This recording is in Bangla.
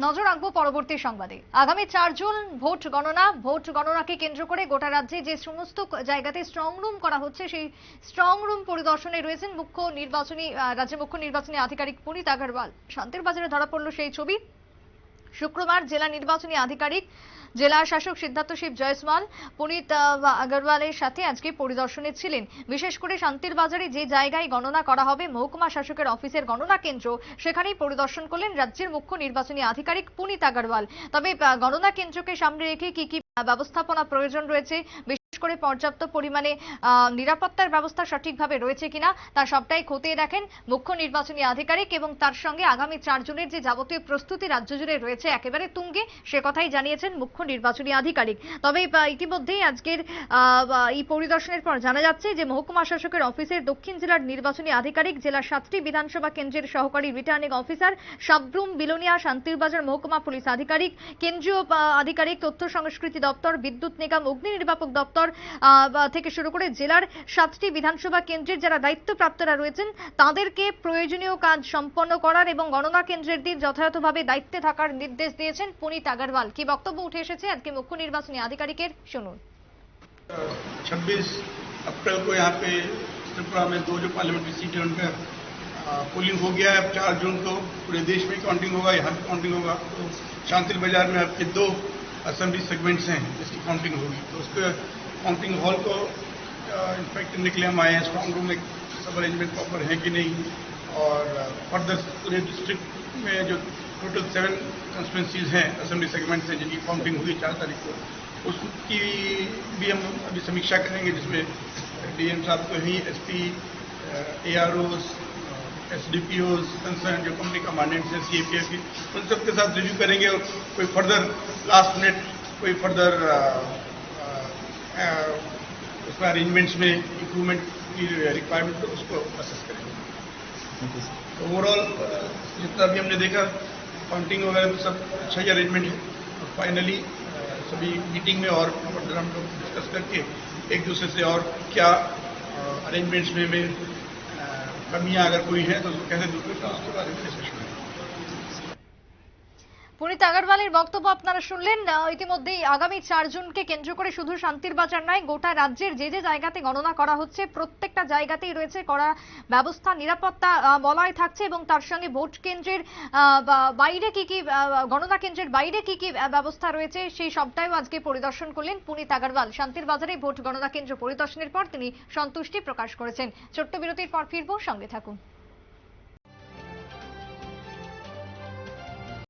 নজর রাখব পরবর্তী সংবাদে। আগামী চার জুন ভোট গণনা, ভোট গণনাকে কেন্দ্র করে গোটা রাজ্যে যে সমস্ত জায়গাতে স্ট্রং রুম করা হচ্ছে, সেই স্ট্রং রুম পরিদর্শনে রয়েছেন মুখ্য নির্বাচনী রাজ্যের মুখ্য নির্বাচনী আধিকারিক পুনিত আগরওয়াল। শান্তির বাজারে ধরা পড়ল সেই ছবি। শুক্রবার জেলা নির্বাচনী আধিকারিক, জেলা শাসক সিদ্ধার্থ শিব জয়সওয়াল, পুনিত আগরওয়ালের সাথে আজকে পরিদর্শনে ছিলেন। বিশেষ করে শান্তির বাজারে যে জায়গায় গণনা করা হবে, মহকুমা শাসকের অফিসের গণনা কেন্দ্র, সেখানেই পরিদর্শন করলেন রাজ্যের মুখ্য নির্বাচনী আধিকারিক পুনিত আগরওয়াল। তবে গণনা কেন্দ্রকে সামনে রেখে কি কি ব্যবস্থাপনা প্রয়োজন রয়েছে করে পর্যাপ্ত পরিমাণে নিরাপত্তার ব্যবস্থা সঠিকভাবে রয়েছে কিনা তা সবটাই খতিয়ে দেখেন মুখ্য নির্বাচনী আধিকারিক এবং তার সঙ্গে আগামী চার জুনের যে যাবতীয় প্রস্তুতি রাজ্য জুড়ে রয়েছে একেবারে তুঙ্গে, সে কথাই জানিয়েছেন মুখ্য নির্বাচনী আধিকারিক। তবে ইতিমধ্যেই আজকের এই পরিদর্শনের পর জানা যাচ্ছে যে মহকুমা শাসকের অফিসের দক্ষিণ জেলার নির্বাচনী আধিকারিক জেলার সাতটি বিধানসভা কেন্দ্রের সহকারী রিটার্নিং অফিসার সাবরুম বিলোনিয়া শান্তিরবাজার মহকুমা পুলিশ আধিকারিক, কেন্দ্রীয় আধিকারিক, তথ্য সংস্কৃতি দপ্তর, বিদ্যুৎ নিগম অগ্নি নির্বাপক দপ্তর আহ, বা থেকে শুরু করে জেলার সাতটি বিধানসভা কেন্দ্রের যারা দায়িত্বপ্রাপ্তরা রয়েছেন তাদেরকে প্রয়োজনীয় কাজ সম্পন্ন করার এবং গণনা কেন্দ্রের দিন যথাযথভাবে দায়িত্বে থাকার নির্দেশ দিয়েছেন পুনিত আগরওয়াল কি বক্তব্য উঠে এসেছে আজকে মুখ্য নির্বাচনী আধিকারিকের শুনুন छब्बीस अप्रैल को यहाँ पे त्रिपुरा में दो जो पार्लियामेंट्री सीट है उनका अ, पोलिंग हो गया है अब चार जून को पूरे देश में काउंटिंग होगा यहाँ भी काउंटिंग होगा तो शांतिल बाजार में आपके दो असेंबली सेगमेंट्स हैं जिसकी काउंटिंग होगी तो उस पर काउंटिंग हॉल को इंस्पेक्ट करने के लिए हम आए हैं स्ट्रांग रूम में, सब अरेंजमेंट प्रॉपर है कि नहीं? और फर्दर पूरे डिस्ट्रिक्ट में जो टोटल सेवन कंस्टिट्यूंसीज हैं असेंबली सेगमेंट से जिनकी काउंटिंग हुई चार तारीख को, उसकी भी हम अभी समीक्षा करेंगे, जिसमें डीएम साहब को ही S P A R Os S D P Os concern जो कंपनी कमांडेंट्स हैं सी ए पी एफ़ की, उन सबके साथ रिव्यू करेंगे और कोई फर्दर लास्ट मिनट कोई फर्दर उसमें अरेंजमेंट्स में इम्प्रूवमेंट की रिक्वायरमेंट तो उसको असेस करेंगे। तो ओवरऑल जितना भी हमने देखा काउंटिंग वगैरह तो सब अच्छा ही अरेंजमेंट है। और फाइनली सभी मीटिंग में और हम लोग डिस्कस करके एक दूसरे से और क्या अरेंजमेंट्स में, में कमियाँ अगर कोई है तो कैसे दूर करना उसके बारे में डिस्कशन পুনিত আগরওয়ালের বক্তব্য আপনারা শুনলেন। ইতিমধ্যেই আগামী জুনকে কেন্দ্র করে শুধু শান্তির বাজার নয়, গোটা রাজ্যের যে যে জায়গাতে গণনা করা হচ্ছে, প্রত্যেকটা জায়গাতেই রয়েছে করা ব্যবস্থা, নিরাপত্তা বলয় থাকছে এবং তার সঙ্গে ভোট কেন্দ্রের বাইরে কি কি গণনা কেন্দ্রের বাইরে কি কি ব্যবস্থা রয়েছে সেই সবটাইও আজকে পরিদর্শন করলেন পুনিত আগরওয়াল। শান্তির বাজারে ভোট গণনা কেন্দ্র পরিদর্শনের পর তিনি সন্তুষ্টি প্রকাশ করেছেন। ছোট্ট বিরতির পর ফিরবো, সঙ্গে থাকুন।